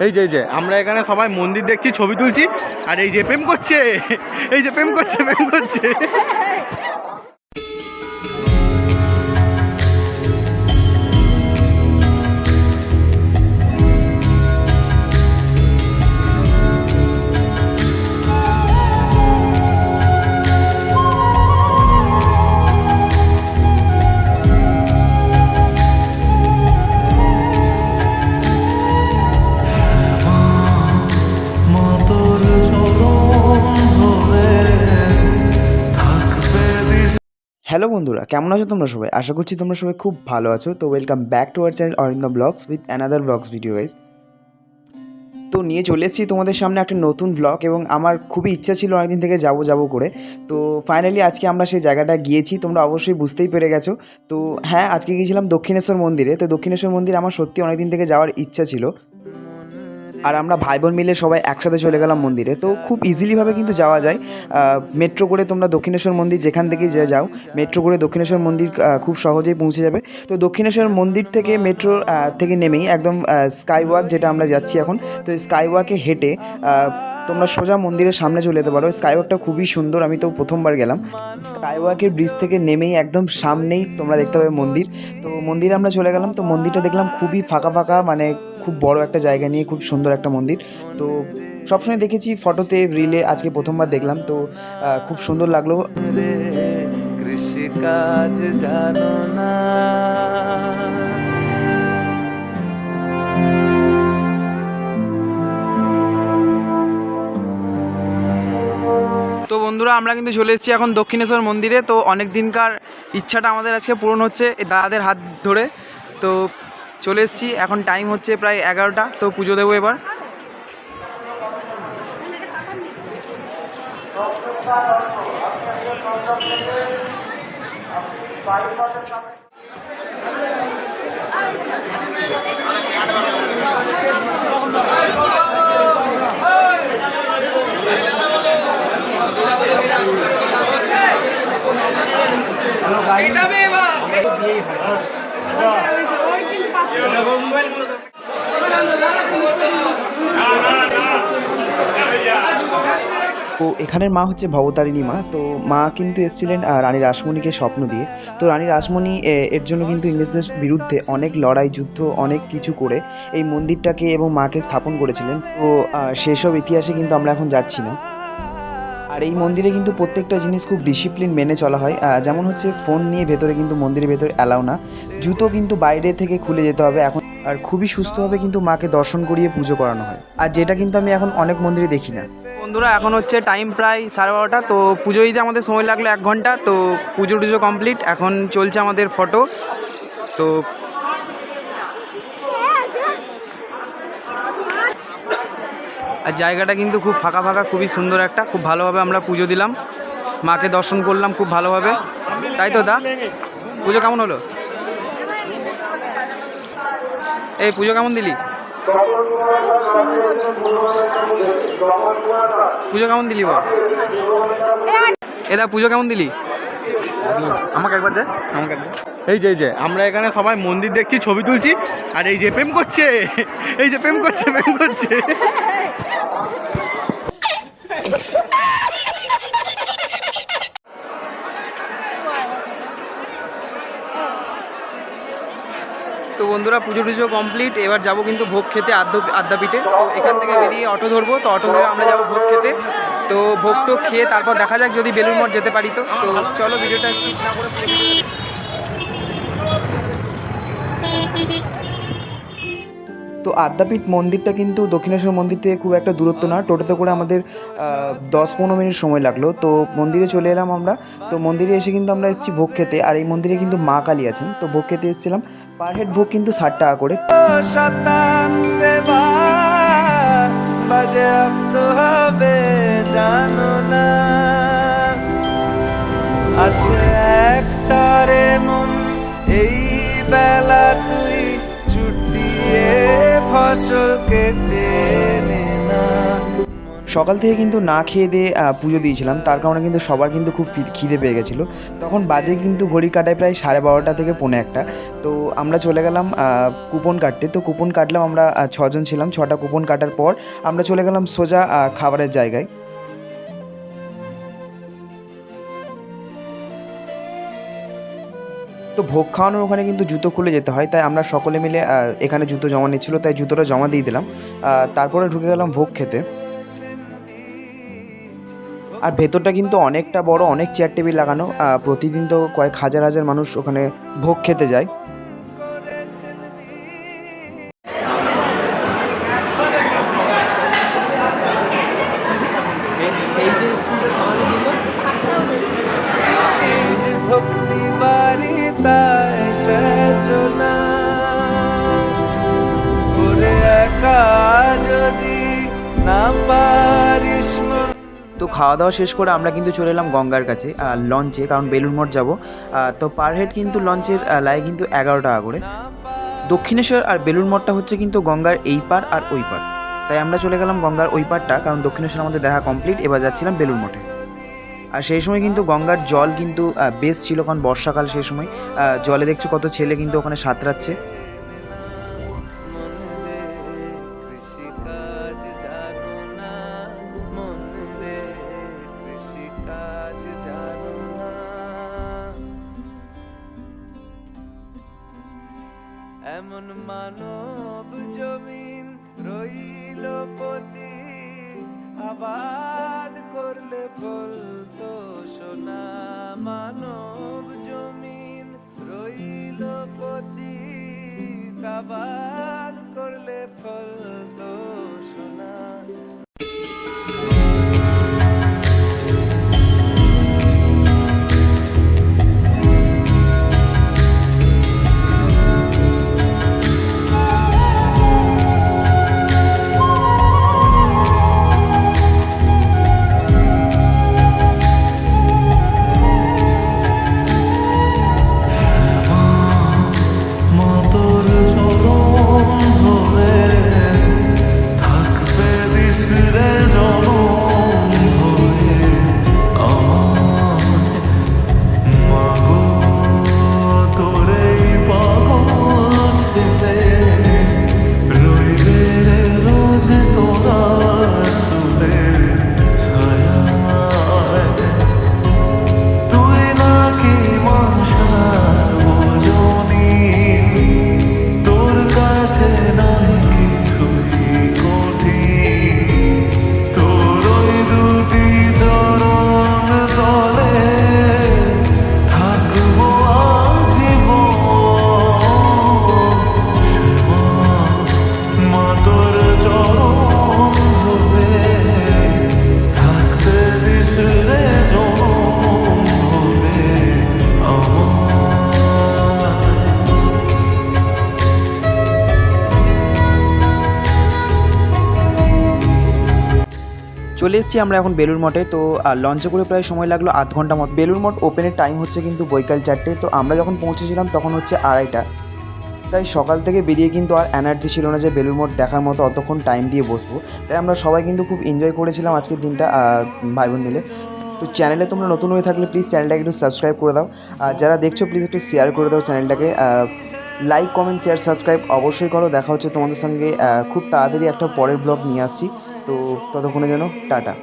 এই যে এই যে, আমরা এখানে সবাই মন্দির দেখছি, ছবি তুলছি, আর এই যে, প্রেম করছে, এই যে, প্রেম করছে প্রেম করছে। হ্যালো বন্ধুরা, কেমন আছো তোমরা সবাই? আশা করছি তোমরা সবাই খুব ভালো আছো। তো welcome back to our channel Arindam vlogs with another vlogs video guys তো নিয়ে চলে এসেছি তোমাদের সামনে একটা নতুন ব্লগ এবং আমার খুবই ইচ্ছা ছিল অনেকদিন থেকে যাব যাব করে। তো ফাইনালি আজকে আমরা সেই জায়গাটা গিয়েছি, তোমরা অবশ্যই বুঝতেই পেরে গেছো। তো হ্যাঁ আজকে গিয়েছিলাম দক্ষিণেশ্বর মন্দিরে। তো দক্ষিণেশ্বর মন্দির আমার সত্যি অনেকদিন থেকে যাওয়ার ইচ্ছা ছিল। আর আমরা ভাই বোন মিলে সবাই একসাথে চলে গেলাম মন্দিরে। তো খুব ইজিলিভাবে কিন্তু যাওয়া যায়। মেট্রো করে তোমরা দক্ষিণেশ্বর মন্দির যেখান থেকে যে যাও মেট্রো করে দক্ষিণেশ্বর মন্দির খুব সহজেই পৌঁছে যাবে। তো দক্ষিণেশ্বর মন্দির থেকে মেট্রো থেকে নেমেই একদম স্কাই ওয়াক যেটা আমরা যাচ্ছি এখন, তো স্কাই ওয়াকে হেঁটে তোমরা সোজা মন্দিরের সামনে চলে যেতে পারো। স্কাই ওয়াকটা খুবই সুন্দর, আমি তো প্রথমবার গেলাম। স্কাই ওয়াকের ব্রিজ থেকে নেমেই একদম সামনেই তোমরা দেখতে পাবে মন্দির। তো মন্দিরে আমরা চলে গেলাম, তো মন্দিরটা দেখলাম খুবই ফাঁকা ফাঁকা মানে খুব বড় একটা জায়গা নিয়ে খুব সুন্দর একটা মন্দির। তো সবসময় দেখেছি ফটোতে রিলে আজকে প্রথমবার দেখলাম। তো খুব সুন্দর লাগল। কৃষিকাজ জানো না। তো বন্ধুরা আমরা কিন্তু চলে এসেছি এখন দক্ষিণেশ্বর মন্দিরে। তো অনেক দিনকার ইচ্ছাটা আমাদের আজকে পূরণ হচ্ছে দাদাদের হাত ধরে। তো চলে এসেছি এখন টাইম হচ্ছে প্রায় এগারোটা তো পুজো দেবো এবার। তো এখানের মা হচ্ছে ভবতারিণী মা। তো মা কিন্তু এসেছিলেন রানী রাসমণিকে স্বপ্ন দিয়ে। তো রানী রাসমণি এর জন্য কিন্তু ইংরেজদের বিরুদ্ধে অনেক লড়াই, যুদ্ধ, অনেক কিছু করে এই মন্দিরটাকে এবং মাকে স্থাপন করেছিলেন। তো সেসব ইতিহাসে কিন্তু আমরা এখন যাচ্ছি না। আর এই মন্দিরে কিন্তু প্রত্যেকটা জিনিস খুব ডিসিপ্লিন মেনে চলা হয়। যেমন হচ্ছে ফোন নিয়ে ভেতরে কিন্তু মন্দিরের ভেতরে অ্যালাউ না। জুতো কিন্তু বাইরে থেকে খুলে যেতে হবে এখন। আর খুবই সুস্থভাবে কিন্তু মাকে দর্শন করিয়ে পুজো করানো হয়। আর যেটা কিন্তু আমি এখন অনেক মন্দিরে দেখি না। বন্ধুরা, এখন হচ্ছে টাইম প্রায় সাড়ে বারোটা। তো পুজো দিতে আমাদের সময় লাগল এক ঘণ্টা। তো পুজো টুজো কমপ্লিট এখন চলছে আমাদের ফটো তো আর জায়গাটা কিন্তু খুব ফাঁকা ফাঁকা, খুবই সুন্দর একটা, খুব ভালোভাবে আমরা পুজো দিলাম। মাকে দর্শন করলাম খুব ভালোভাবে। তাই তো দা? পুজো কেমন হলো? এই পুজো কেমন দিলি? পুজো কেমন দিলি বল? এদা পুজো কেমন দিলি? আমাকে একবার দে, আমাকে এই যে এই যে, আমরা এখানে সবাই মন্দির দেখছি, ছবি তুলছি, আর এই যে প্রেম করছে, এই যে প্রেম করছে প্রেম করছে তো বন্ধুরা, পুজো টুজো কমপ্লিট এবার যাব কিন্তু ভোগ খেতে আদ্য আদ্যাপীঠে। তো এখান থেকে বেরিয়ে অটো ধরবো। তো অটো ধরে আমরা যাব ভোগ খেতে। তো ভোগ টোগ খেয়ে তারপর দেখা যাক যদি বেলুর মঠ যেতে পারি তো। তো চলো, ভিডিওটা না করে তো আদ্যাপীঠ মন্দিরটা কিন্তু দক্ষিণেশ্বর মন্দির থেকে খুব একটা দূরত্ব না। টোটোতে করে আমাদের দশ পনেরো মিনিট সময় লাগল। তো মন্দিরে চলে এলাম আমরা। তো মন্দিরে এসে কিন্তু আমরা এসেছি ভোগ খেতে। আর এই মন্দিরে কিন্তু মা কালী আছেন। তো ভোগ খেতে এসেছিলাম। পার হেড ভোগ কিন্তু ষাট টাকা করে। হবে আছে এক মন, এই বেলা তুই ছুটিয়ে ফসল কেটে সকাল থেকে কিন্তু না খেয়ে দিয়ে পুজো দিয়েছিলাম। তার কারণে কিন্তু সবার কিন্তু খুব খিদে পেয়ে গেছিল। তখন বাজে কিন্তু ঘড়ি কাটায় প্রায় সাড়ে বারোটা থেকে পৌনে একটা। তো আমরা চলে গেলাম কুপন কাটতে। তো কুপন কাটলাম আমরা ছজন ছিলাম। ছটা কুপন কাটার পর আমরা চলে গেলাম সোজা খাবারের জায়গায়। তো ভোগ খাওয়ানোর ওখানে কিন্তু জুতো খুলে যেতে হয়। তাই আমরা সকলে মিলে এখানে জুতো জমা নিচ্ছিল, তাই জুতোটা জমা দিয়ে দিলাম। তারপরে ঢুকে গেলাম ভোগ খেতে। আর ভেতরটা কিন্তু অনেকটা বড়, অনেক চেয়ার টেবিল লাগানো। প্রতিদিন তো কয়েক হাজার হাজার মানুষ ওখানে ভোগ খেতে যায়। ভক্তি করে একা যদি না পারিস তো খাওয়া দাওয়া শেষ করে আমরা কিন্তু চলে এলাম গঙ্গার কাছে লঞ্চে, কারণ বেলুর মঠ যাব। তো পার হেড কিন্তু লঞ্চের লাগে কিন্তু এগারো টাকা করে দক্ষিণেশ্বর আর বেলুর মঠটা হচ্ছে কিন্তু গঙ্গার এই পার আর ওই পার। তাই আমরা চলে গেলাম গঙ্গার ওই পারটা, কারণ দক্ষিণেশ্বর আমাদের দেখা কমপ্লিট এবার যাচ্ছিলাম বেলুর মঠে। আর সেই সময় কিন্তু গঙ্গার জল কিন্তু বেশ ছিল, কারণ বর্ষাকাল সেই সময়। জলে দেখছ কত ছেলে কিন্তু ওখানে সাঁতরাচ্ছে। মন মন এমন মানব জমিন রইল পতি আবাদ করলে বলতো সোনা মানব জমিন রইল পতি আবাদ চলে এসেছি আমরা এখন বেলুর মঠে। তো লঞ্চে করে প্রায় সময় লাগল আধ ঘণ্টা মতো। বেলুর মঠ ওপেনের টাইম হচ্ছে কিন্তু বৈকাল চারটে। তো, আমরা যখন পৌঁছেছিলাম তখন হচ্ছে আড়াইটা। তাই সকাল থেকে বেরিয়ে কিন্তু আর এনার্জি ছিল না যে বেলুর মঠ দেখার মতো অতক্ষণ টাইম দিয়ে বসবো। তাই আমরা সবাই কিন্তু খুব এনজয় করেছিলাম আজকের দিনটা ভাই বোন মিলে। তো চ্যানেলে তোমরা নতুন হয়ে থাকলে প্লিজ চ্যানেলটাকে একটু সাবস্ক্রাইব করে দাও। আর যারা দেখছ প্লিজ একটু শেয়ার করে দাও চ্যানেলটাকে লাইক কমেন্ট শেয়ার সাবস্ক্রাইব অবশ্যই করো। দেখা হচ্ছে তোমাদের সঙ্গে খুব তাড়াতাড়ি একটা পরের ব্লগ নিয়ে আসছি। তো ততক্ষণে যেন টাটা।